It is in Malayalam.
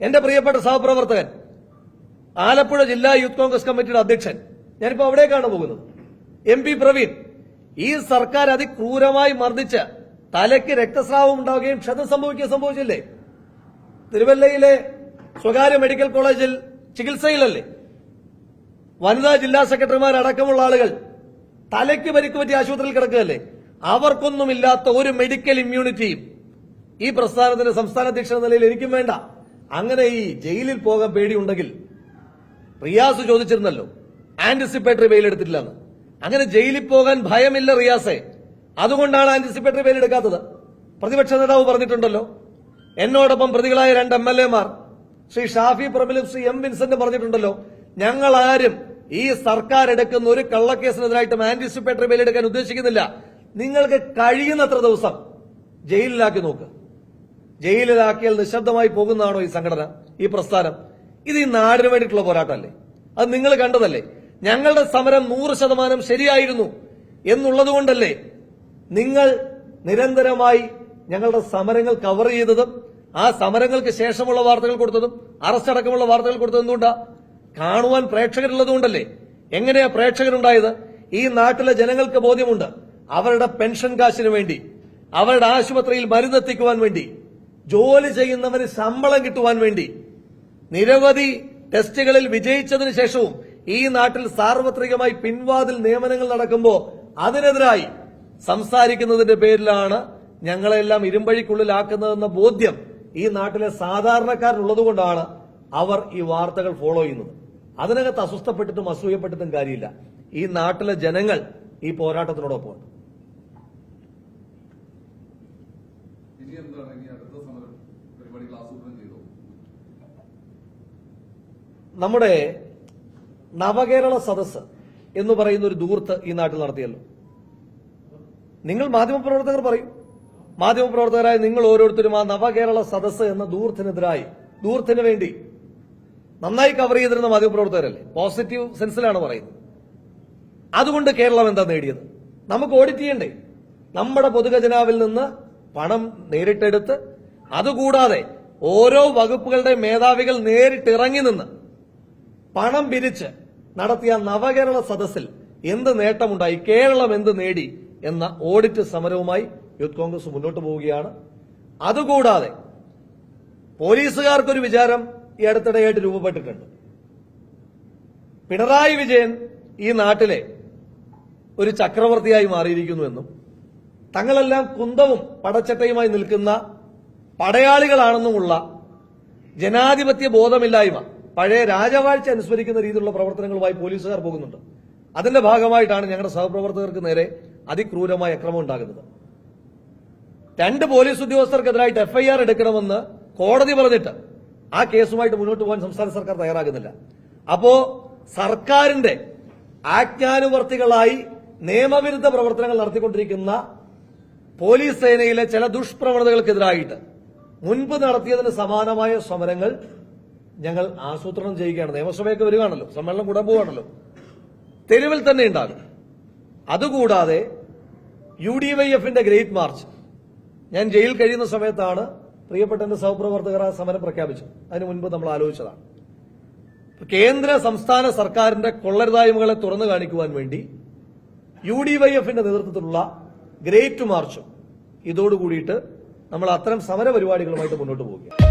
എന്റെ പ്രിയപ്പെട്ട സഹപ്രവർത്തകൻ ആലപ്പുഴ ജില്ലാ യൂത്ത് കോൺഗ്രസ് കമ്മിറ്റിയുടെ അധ്യക്ഷൻ ഞാനിപ്പോ അവിടേക്കാണ് പോകുന്നത്. എം പി പ്രവീൺ ഈ സർക്കാർ അതിക്രൂരമായി മർദ്ദിച്ച് തലയ്ക്ക് രക്തസ്രാവം ഉണ്ടാവുകയും ക്ഷതം സംഭവിക്കുകയും സംഭവിച്ചില്ലേ? തിരുവല്ലയിലെ സ്വകാര്യ മെഡിക്കൽ കോളേജിൽ ചികിത്സയിലല്ലേ? വനിതാ ജില്ലാ സെക്രട്ടറിമാരടക്കമുള്ള ആളുകൾ തലയ്ക്ക് പരിക്ക് പറ്റി ആശുപത്രിയിൽ കിടക്കുകയല്ലേ? അവർക്കൊന്നുമില്ലാത്ത ഒരു മെഡിക്കൽ ഇമ്മ്യൂണിറ്റിയും ഈ പ്രസ്ഥാനത്തിന്റെ സംസ്ഥാന അധ്യക്ഷ നിലയിൽ എനിക്കും വേണ്ട. അങ്ങനെ ഈ ജയിലിൽ പോകാൻ പേടിയുണ്ടെങ്കിൽ റിയാസ് ചോദിച്ചിരുന്നല്ലോ ആന്റിസിപ്പേറ്ററി ബെയിൽ എടുത്തിട്ടില്ലെന്ന്. അങ്ങനെ ജയിലിൽ പോകാൻ ഭയമില്ല റിയാസെ. അതുകൊണ്ടാണ് ആന്റിസിപ്പേറ്ററി ബെയിൽ എടുക്കാത്തത്. പ്രതിപക്ഷ നേതാവ് പറഞ്ഞിട്ടുണ്ടല്ലോ എന്നോടൊപ്പം പ്രതികളായ രണ്ട് എം എൽ എമാർ ശ്രീ ഷാഫി പ്രബലും ശ്രീ എം വിൻസെന്റ് പറഞ്ഞിട്ടുണ്ടല്ലോ ഞങ്ങൾ ആരും ഈ സർക്കാർ എടുക്കുന്ന ഒരു കള്ളക്കേസിനെതിരായിട്ടും ആന്റിസിപ്പേറ്ററി ബെയിൽ എടുക്കാൻ ഉദ്ദേശിക്കുന്നില്ല. നിങ്ങൾക്ക് കഴിയുന്നത്ര ദിവസം ജയിലിലാക്കി നോക്ക്. ജയിലിലാക്കിയാൽ നിശബ്ദമായി പോകുന്നതാണോ ഈ സംഘടന ഈ പ്രസ്ഥാനം? ഇത് ഈ നാടിന് വേണ്ടിയിട്ടുള്ള പോരാട്ടമല്ലേ? അത് നിങ്ങൾ കണ്ടതല്ലേ? ഞങ്ങളുടെ സമരം നൂറ് ശതമാനം ശരിയായിരുന്നു എന്നുള്ളതുകൊണ്ടല്ലേ നിങ്ങൾ നിരന്തരമായി ഞങ്ങളുടെ സമരങ്ങൾ കവർ ചെയ്തതും ആ സമരങ്ങൾക്ക് ശേഷമുള്ള വാർത്തകൾ കൊടുത്തതും അറസ്റ്റ് അടക്കമുള്ള വാർത്തകൾ കൊടുത്തത് എന്തുകൊണ്ടാ? കാണുവാൻ പ്രേക്ഷകരുള്ളതുകൊണ്ടല്ലേ എങ്ങനെയാ പ്രേക്ഷകരുണ്ടായത്? ഈ നാട്ടിലെ ജനങ്ങൾക്ക് ബോധ്യമുണ്ട്. അവരുടെ പെൻഷൻ കാശിനു വേണ്ടി അവരുടെ ആശുപത്രിയിൽ മരുന്നെത്തിക്കുവാൻ വേണ്ടി ജോലി ചെയ്യുന്നവന് ശമ്പളം കിട്ടുവാൻ വേണ്ടി. നിരവധി ടെസ്റ്റുകളിൽ വിജയിച്ചതിന് ശേഷവും ഈ നാട്ടിൽ സാർവത്രികമായി പിൻവാതിൽ നിയമനങ്ങൾ നടക്കുമ്പോൾ അതിനെതിരായി സംസാരിക്കുന്നതിന്റെ പേരിലാണ് ഞങ്ങളെല്ലാം ഇരുമ്പഴിക്കുള്ളിലാക്കുന്നതെന്ന ബോധ്യം ഈ നാട്ടിലെ സാധാരണക്കാരനുള്ളതുകൊണ്ടാണ് അവർ ഈ വാർത്തകൾ ഫോളോ ചെയ്യുന്നത്. അതിനകത്ത് അസ്വസ്ഥപ്പെട്ടിട്ടും അസൂയപ്പെട്ടിട്ടും കാര്യമില്ല. ഈ നാട്ടിലെ ജനങ്ങൾ ഈ പോരാട്ടത്തിനോടൊപ്പം ഇനി എന്താണ് ഇനി അടുത്ത സമരം പരിപാടികൾ ആസൂത്രണം ചെയ്തോ? നമ്മുടെ നവകേരള സദസ് എന്ന് പറയുന്ന ഒരു ദൂർത്ത് ഈ നാട്ടിൽ നടത്തിയല്ലോ. നിങ്ങൾ മാധ്യമപ്രവർത്തകർ പറയും. മാധ്യമപ്രവർത്തകരായ നിങ്ങൾ ഓരോരുത്തരും ആ നവകേരള സദസ് എന്ന ദൂർത്തിനെതിരായി ദൂർത്തിന് വേണ്ടി നന്നായി കവർ ചെയ്തിരുന്ന മാധ്യമപ്രവർത്തകരല്ലേ? പോസിറ്റീവ് സെൻസിലാണ് പറയുന്നത്. അതുകൊണ്ട് കേരളം എന്താ നേടിയത്? നമുക്ക് ഓഡിറ്റ് ചെയ്യണ്ടേ? നമ്മുടെ പൊതുഖജനാവിൽ നിന്ന് പണം നേരിട്ടെടുത്ത് അതുകൂടാതെ ഓരോ വകുപ്പുകളുടെ മേധാവികൾ നേരിട്ട് ഇറങ്ങി നിന്ന് പണം പിരിച്ച് നടത്തിയ നവകേരള സദസ്സിൽ എന്ത് നേട്ടമുണ്ടായി? കേരളം എന്ത് നേടി? എന്ന ഓഡിറ്റ് സമരവുമായി യൂത്ത് കോൺഗ്രസ് മുന്നോട്ട് പോവുകയാണ്. അതുകൂടാതെ പോലീസുകാർക്കൊരു വിചാരം ഈ അടുത്തിടെയായിട്ട് രൂപപ്പെട്ടിട്ടുണ്ട്. പിണറായി വിജയൻ ഈ നാട്ടിലെ ഒരു ചക്രവർത്തിയായി മാറിയിരിക്കുന്നുവെന്നും തങ്ങളെല്ലാം കുന്തവും പടച്ചട്ടയുമായി നിൽക്കുന്ന പടയാളികളാണെന്നുമുള്ള ജനാധിപത്യ ബോധമില്ലായ്മ പഴയ രാജവാഴ്ച അനുസ്മരിക്കുന്ന രീതിയിലുള്ള പ്രവർത്തനങ്ങളുമായി പോലീസുകാർ പോകുന്നുണ്ട്. അതിന്റെ ഭാഗമായിട്ടാണ് ഞങ്ങളുടെ സഹപ്രവർത്തകർക്ക് നേരെ അതിക്രൂരമായ അക്രമം ഉണ്ടാകുന്നത്. രണ്ട് പോലീസ് ഉദ്യോഗസ്ഥർക്കെതിരായിട്ട് എഫ്ഐആർ എടുക്കണമെന്ന് കോടതി പറഞ്ഞിട്ട് ആ കേസുമായിട്ട് മുന്നോട്ട് പോകാൻ സംസ്ഥാന സർക്കാർ തയ്യാറാകുന്നില്ല. അപ്പോ സർക്കാരിന്റെ ആജ്ഞാനുവർത്തികളായി നിയമവിരുദ്ധ പ്രവർത്തനങ്ങൾ നടത്തിക്കൊണ്ടിരിക്കുന്ന പോലീസ് സേനയിലെ ചില ദുഷ്പ്രവണതകൾക്കെതിരായിട്ട് മുൻപ് നടത്തിയതിന് സമാനമായ സമരങ്ങൾ ഞങ്ങൾ ആസൂത്രണം ചെയ്യുകയാണ്. നിയമസഭയൊക്കെ വരികയാണല്ലോ സമ്മേളനം കൂടാൻ പോവുകയാണല്ലോ തെരുവിൽ തന്നെ ഉണ്ടാകും. അതുകൂടാതെ യു ഡി വൈ എഫിന്റെ ഗ്രേറ്റ് മാർച്ച്. ഞാൻ ജയിൽ കഴിയുന്ന സമയത്താണ് പ്രിയപ്പെട്ട എന്റെ സഹപ്രവർത്തകർ ആ സമരം പ്രഖ്യാപിച്ചത്. അതിനു മുൻപ് നമ്മൾ ആലോചിച്ചതാണ്. കേന്ദ്ര സംസ്ഥാന സർക്കാരിന്റെ കൊള്ളരുതായ്മകളെ തുറന്നു കാണിക്കുവാൻ വേണ്ടി യു ഡി വൈ എഫിന്റെ നേതൃത്വത്തിലുള്ള ഗ്രേറ്റ് മാർച്ചും. ഇതോടുകൂടിയിട്ട് നമ്മൾ അത്തരം സമര പരിപാടികളുമായിട്ട് മുന്നോട്ട് പോവുകയാണ്.